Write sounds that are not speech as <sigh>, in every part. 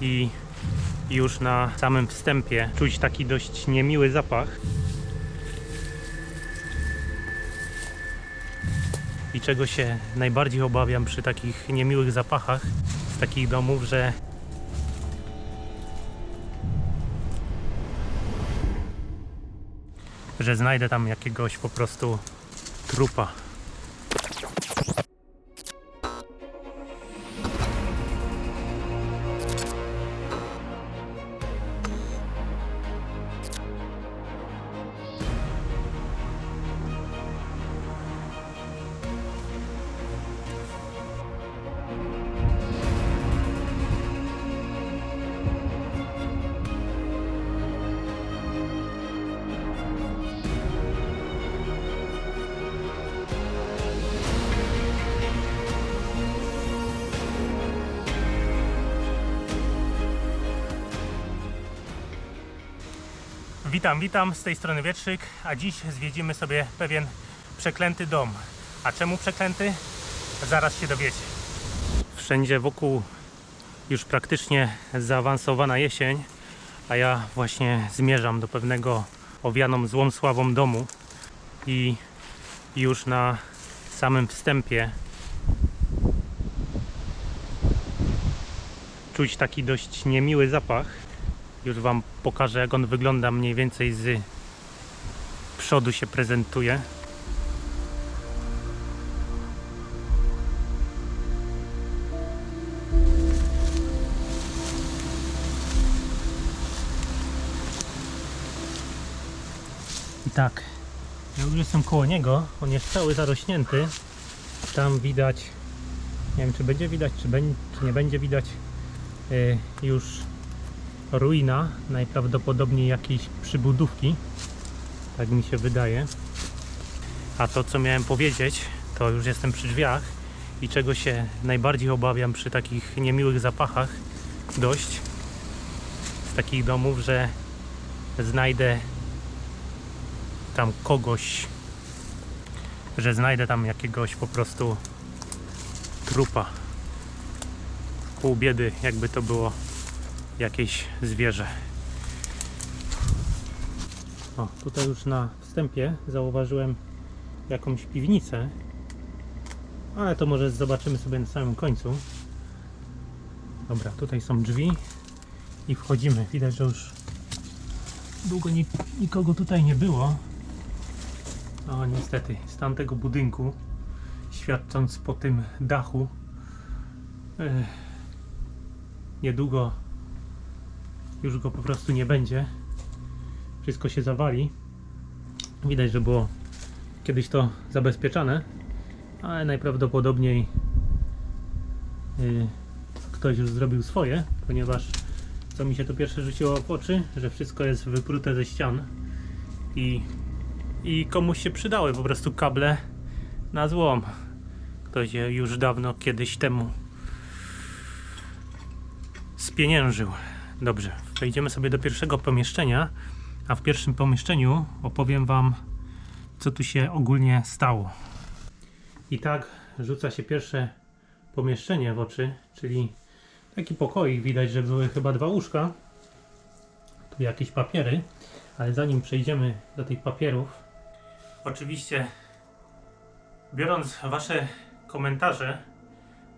i już na samym wstępie czuć taki dość niemiły zapach. I czego się najbardziej obawiam przy takich niemiłych zapachach z takich domów, że że znajdę tam jakiegoś po prostu trupa. Witam, witam, z tej strony Wietrzyk, a dziś zwiedzimy sobie pewien przeklęty dom. A czemu przeklęty? Zaraz się dowiecie. Wszędzie wokół już praktycznie zaawansowana jesień, a ja właśnie zmierzam do pewnego owianą złą sławą domu i już na samym wstępie czuć taki dość niemiły zapach. Już Wam pokażę, jak on wygląda mniej więcej z przodu się prezentuje. I tak, ja już jestem koło niego. On jest cały zarośnięty. Tam widać, nie wiem czy będzie widać, czy, czy nie będzie widać, yy, już ruina, najprawdopodobniej jakiejś przybudówki. Tak mi się wydaje. A to, co miałem powiedzieć, to już jestem przy drzwiach i czego się najbardziej obawiam przy takich niemiłych zapachach dość z takich domów, że znajdę tam kogoś, że znajdę tam jakiegoś po prostu trupa. Pół biedy, jakby to było jakieś zwierzę. O, tutaj już na wstępie zauważyłem jakąś piwnicę, ale to może zobaczymy sobie na samym końcu. Dobra, tutaj są drzwi i wchodzimy. Widać, że już długo ni nikogo tutaj nie było. O, niestety, z tamtego budynku, świadcząc po tym dachu, e, niedługo już go po prostu nie będzie. Wszystko się zawali. Widać, że było kiedyś to zabezpieczane, ale najprawdopodobniej yy, ktoś już zrobił swoje, ponieważ co mi się to pierwsze rzuciło w oczy, że wszystko jest wyprute ze ścian i, i komuś się przydały po prostu kable na złom. Ktoś je już dawno kiedyś temu spieniężył. Dobrze, przejdziemy sobie do pierwszego pomieszczenia, a w pierwszym pomieszczeniu opowiem Wam, co tu się ogólnie stało. I tak rzuca się pierwsze pomieszczenie w oczy, czyli taki pokoik. Widać, że były chyba dwa łóżka. Tu jakieś papiery, ale zanim przejdziemy do tych papierów, oczywiście biorąc Wasze komentarze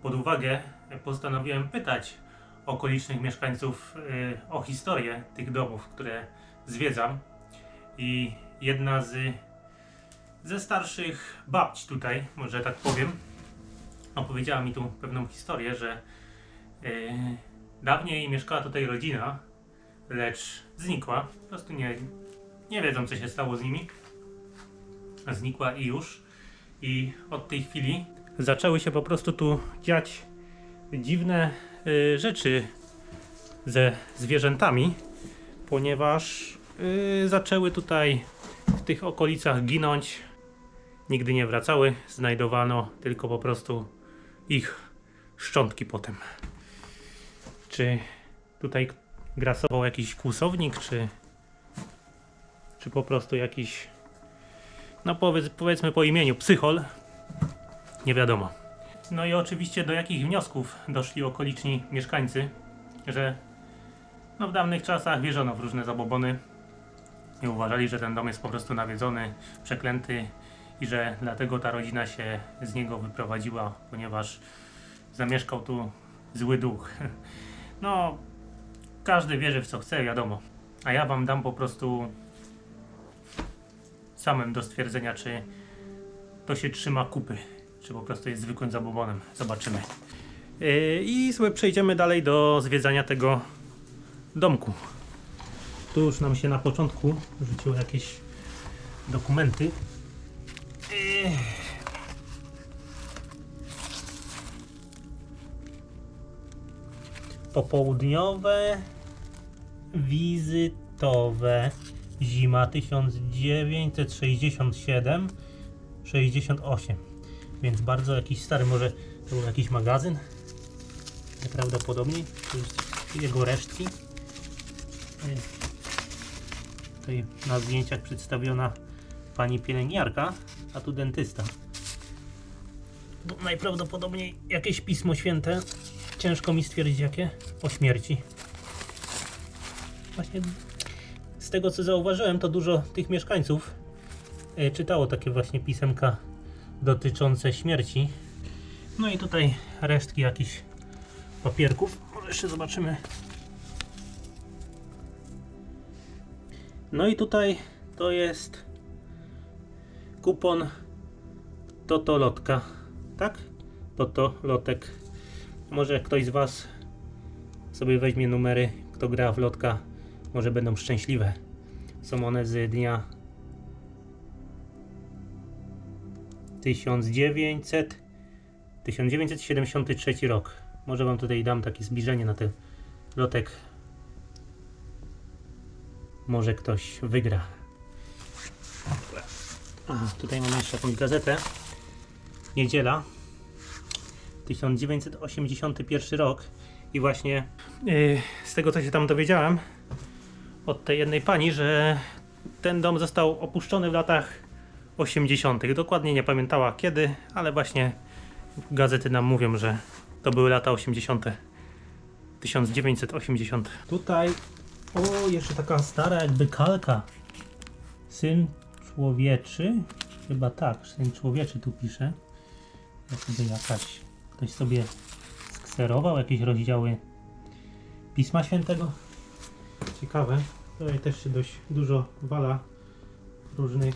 pod uwagę, postanowiłem pytać okolicznych mieszkańców y, o historię tych domów, które zwiedzam. I jedna z ze starszych babć tutaj, może tak powiem, opowiedziała mi tu pewną historię, że y, dawniej mieszkała tutaj rodzina, lecz znikła. Po prostu nie, nie wiedzą, co się stało z nimi. Znikła i już. I od tej chwili zaczęły się po prostu tu dziać dziwne rzeczy ze zwierzętami, ponieważ y, zaczęły tutaj w tych okolicach ginąć. Nigdy nie wracały, znajdowano tylko po prostu ich szczątki potem. Czy tutaj grasował jakiś kłusownik, czy, czy po prostu jakiś, no powiedz, powiedzmy po imieniu, psychol? Nie wiadomo. No i oczywiście do jakich wniosków doszli okoliczni mieszkańcy, że No w dawnych czasach wierzono w różne zabobony i uważali, że ten dom jest po prostu nawiedzony, przeklęty i że dlatego ta rodzina się z niego wyprowadziła, ponieważ zamieszkał tu zły duch. <laughs> No, każdy wierzy w co chce, wiadomo. A ja wam dam po prostu samym do stwierdzenia, czy to się trzyma kupy, czy po prostu jest zwykłym zabobonem. Zobaczymy. Yy, I sobie przejdziemy dalej do zwiedzania tego domku. Tu już nam się na początku rzuciły jakieś dokumenty. Yy. Popołudniowe wizytowe zima 1967 68 więc bardzo jakiś stary może to był jakiś magazyn? Najprawdopodobniej. To jest jego resztki. Tutaj na zdjęciach przedstawiona pani pielęgniarka a tu dentysta. No, najprawdopodobniej jakieś pismo święte. Ciężko mi stwierdzić jakie. O śmierci. Właśnie z tego co zauważyłem, to dużo tych mieszkańców e, czytało takie właśnie pisemka dotyczące śmierci. No i tutaj resztki jakichś papierków. Może jeszcze zobaczymy. No i tutaj to jest kupon Totolotka. Tak? Totolotek. Może ktoś z Was sobie weźmie numery, kto gra w lotka, może będą szczęśliwe. Są one z dnia 1900 1973 rok. Może wam tutaj dam takie zbliżenie na ten lotek. Może ktoś wygra. A, tutaj mamy jeszcze jakąś gazetę. Niedziela 1981 rok. I właśnie yy, z tego co się tam dowiedziałem od tej jednej pani, że ten dom został opuszczony w latach 80. Dokładnie nie pamiętała kiedy, ale właśnie gazety nam mówią, że to były lata 80. 1980. Tutaj, o, jeszcze taka stara jakby kalka. Syn człowieczy, chyba tak, syn człowieczy tu pisze. Jakby jakaś, ktoś sobie skserował jakieś rozdziały Pisma Świętego. Ciekawe. Tutaj też się dość dużo wala różnych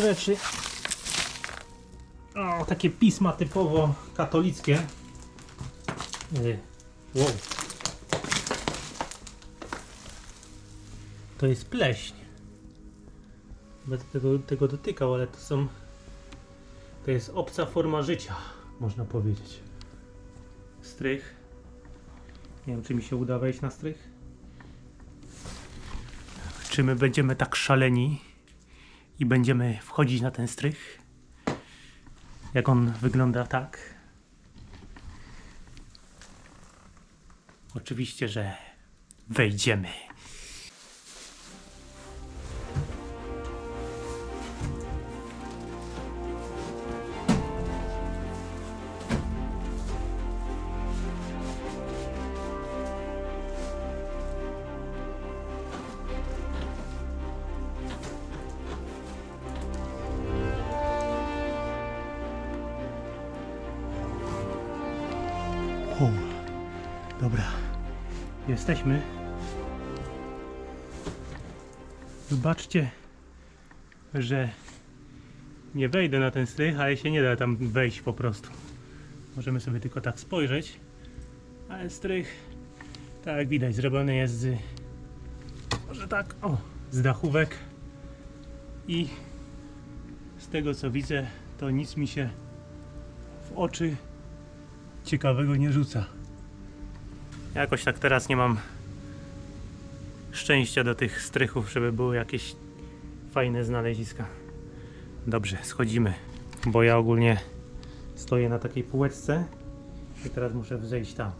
rzeczy. O, takie pisma typowo katolickie. Yy, Wow. To jest pleśń. Będę tego, tego dotykał, ale to są. To jest obca forma życia, można powiedzieć. Strych. Nie wiem, czy mi się uda wejść na strych. Czy my będziemy tak szaleni i będziemy wchodzić na ten strych? Jak on wygląda tak? Oczywiście, że wejdziemy. Jesteśmy. Wybaczcie, że nie wejdę na ten strych, ale się nie da tam wejść po prostu. Możemy sobie tylko tak spojrzeć. Ale strych, tak jak widać, zrobiony jest z, może tak, o, z dachówek. I z tego co widzę, to nic mi się w oczy ciekawego nie rzuca. Jakoś tak teraz nie mam szczęścia do tych strychów, żeby były jakieś fajne znaleziska. Dobrze, schodzimy, bo ja ogólnie stoję na takiej półeczce i teraz muszę wzejść tam.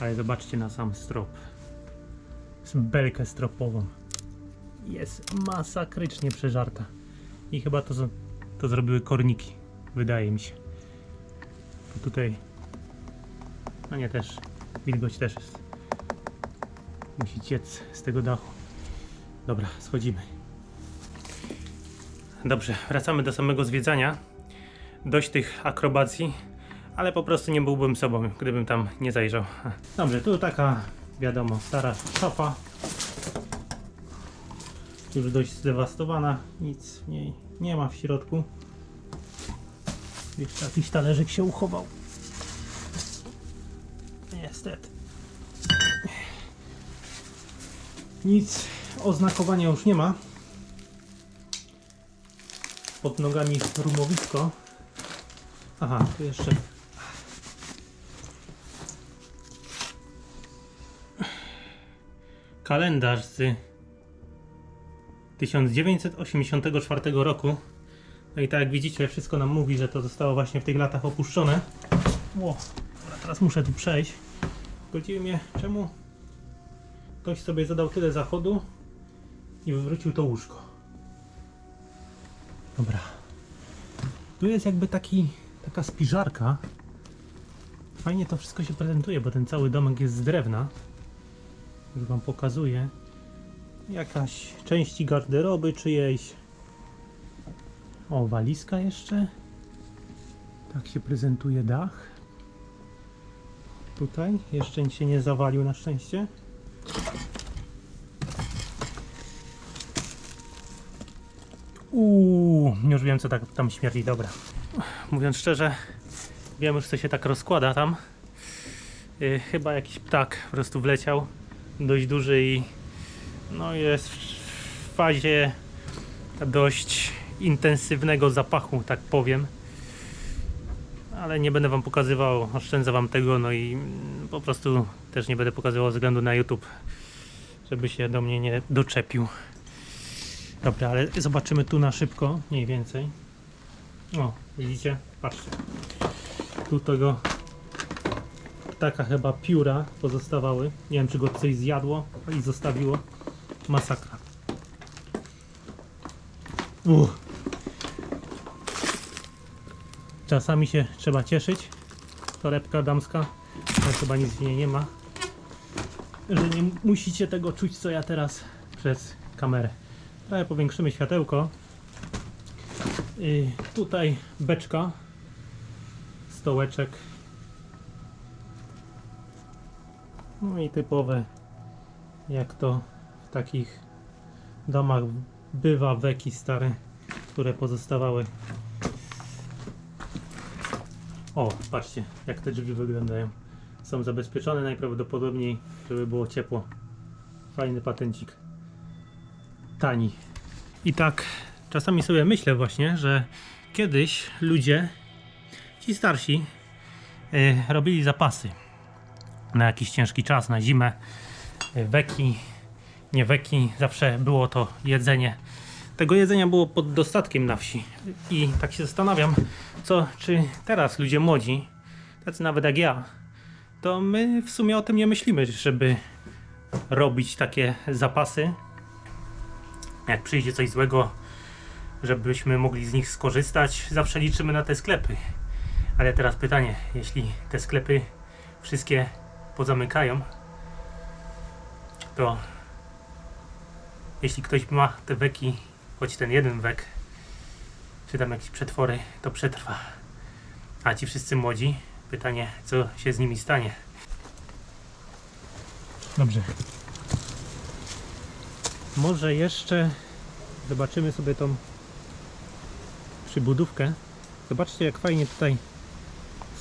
Ale zobaczcie na sam strop. Z belkę stropową. Jest masakrycznie przeżarta. I chyba to, to zrobiły korniki. Wydaje mi się. Tutaj no nie też wilgoć też jest musi ciec z tego dachu. Dobra, schodzimy. Dobrze, wracamy do samego zwiedzania. Dość tych akrobacji, ale po prostu nie byłbym sobą, gdybym tam nie zajrzał. Dobrze, tu taka, wiadomo, stara szafa. Już dość zdewastowana, nic w niej nie ma w środku. Jeszcze jakiś talerzyk się uchował. Niestety. Nic oznakowania już nie ma. Pod nogami rumowisko. Aha, tu jeszcze. Kalendarz z 1984 roku. No i tak jak widzicie, wszystko nam mówi, że to zostało właśnie w tych latach opuszczone. Ło, teraz muszę tu przejść. Godziwi mnie, czemu ktoś sobie zadał tyle zachodu i wywrócił to łóżko. Dobra. Tu jest jakby taki, taka spiżarka. Fajnie to wszystko się prezentuje, bo ten cały domek jest z drewna. Już wam pokazuję. Jakaś części garderoby czyjejś. O, walizka jeszcze. Tak się prezentuje dach. Tutaj jeszcze się nie zawalił na szczęście. Uuu, już wiem co tak tam śmierdzi, dobra. Mówiąc szczerze, wiem już co się tak rozkłada tam. Yy, chyba jakiś ptak po prostu wleciał, dość duży i no jest w fazie dość intensywnego zapachu, tak powiem. Ale nie będę wam pokazywał, oszczędzę wam tego, no i po prostu też nie będę pokazywał ze względu na YouTube, żeby się do mnie nie doczepił. Dobra, ale zobaczymy tu na szybko, mniej więcej. O, widzicie? Patrzcie. Tu tego ptaka chyba pióra pozostawały. Nie wiem, czy go coś zjadło i zostawiło. Masakra. Czasami się trzeba cieszyć. Torebka damska, ale chyba nic w niej nie ma. Że nie musicie tego czuć, co ja teraz przez kamerę. Trochę powiększymy światełko. Yy, tutaj beczka, stołeczek. No i typowe, jak to w takich domach bywa, weki stare, które pozostawały. O, patrzcie, jak te drzwi wyglądają. Są zabezpieczone najprawdopodobniej, żeby było ciepło. Fajny patencik tani. I tak czasami sobie myślę właśnie, że kiedyś ludzie, ci starsi, yy, robili zapasy na jakiś ciężki czas, na zimę, yy, weki, nie weki, zawsze było to jedzenie. Tego jedzenia było pod dostatkiem na wsi. I tak się zastanawiam, co czy teraz ludzie młodzi, tacy nawet jak ja, to my w sumie o tym nie myślimy, żeby robić takie zapasy, jak przyjdzie coś złego, żebyśmy mogli z nich skorzystać, zawsze liczymy na te sklepy. Ale teraz pytanie, jeśli te sklepy wszystkie pozamykają, to jeśli ktoś ma te weki, choć ten jeden wek, czy tam jakieś przetwory, to przetrwa. A ci wszyscy młodzi, pytanie, co się z nimi stanie. Dobrze, może jeszcze zobaczymy sobie tą przybudówkę. Zobaczcie jak fajnie tutaj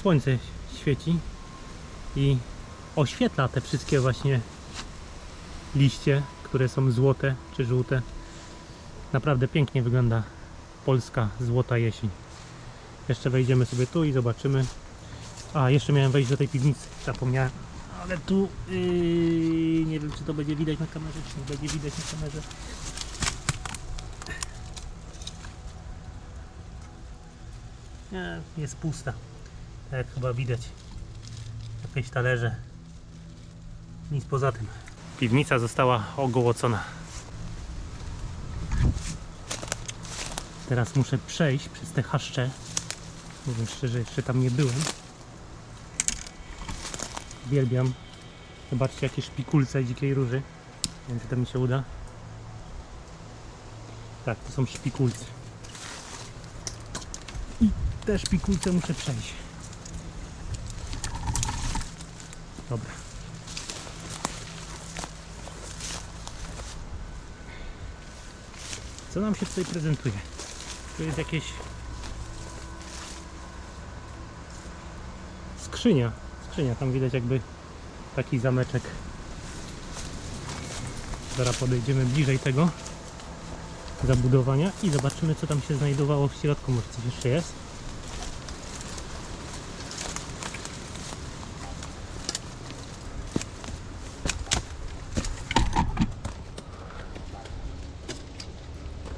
słońce świeci i oświetla te wszystkie właśnie liście, które są złote czy żółte. Naprawdę pięknie wygląda polska złota jesień. Jeszcze wejdziemy sobie tu i zobaczymy. A, jeszcze miałem wejść do tej piwnicy, zapomniałem. Ale tu yy, nie wiem, czy to będzie widać na kamerze, czy nie będzie widać na kamerze. Jest pusta. Tak jak chyba widać. Jakieś talerze. Nic poza tym. Piwnica została ogołocona. Teraz muszę przejść przez te chaszcze. Mówiąc szczerze, jeszcze tam nie byłem. Uwielbiam Zobaczcie jakie szpikulce dzikiej róży. Nie wiem czy to mi się uda. Tak, to są szpikulce. I te szpikulce muszę przejść. Dobra. Co nam się tutaj prezentuje? Tu jest jakieś skrzynia. Skrzynia, tam widać jakby taki zameczek. Zaraz podejdziemy bliżej tego zabudowania i zobaczymy co tam się znajdowało w środku. Może coś jeszcze jest?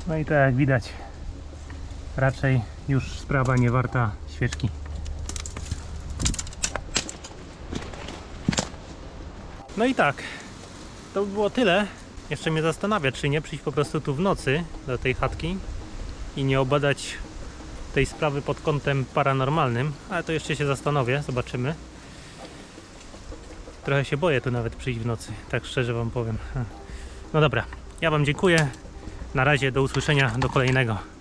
No i tak jak widać, raczej już sprawa nie warta świeczki. No i tak, to by było tyle. Jeszcze mnie zastanawia, czy nie przyjść po prostu tu w nocy do tej chatki i nie obadać tej sprawy pod kątem paranormalnym, ale to jeszcze się zastanowię, zobaczymy. Trochę się boję tu nawet przyjść w nocy, tak szczerze Wam powiem. No dobra, ja Wam dziękuję. Na razie, do usłyszenia, do kolejnego.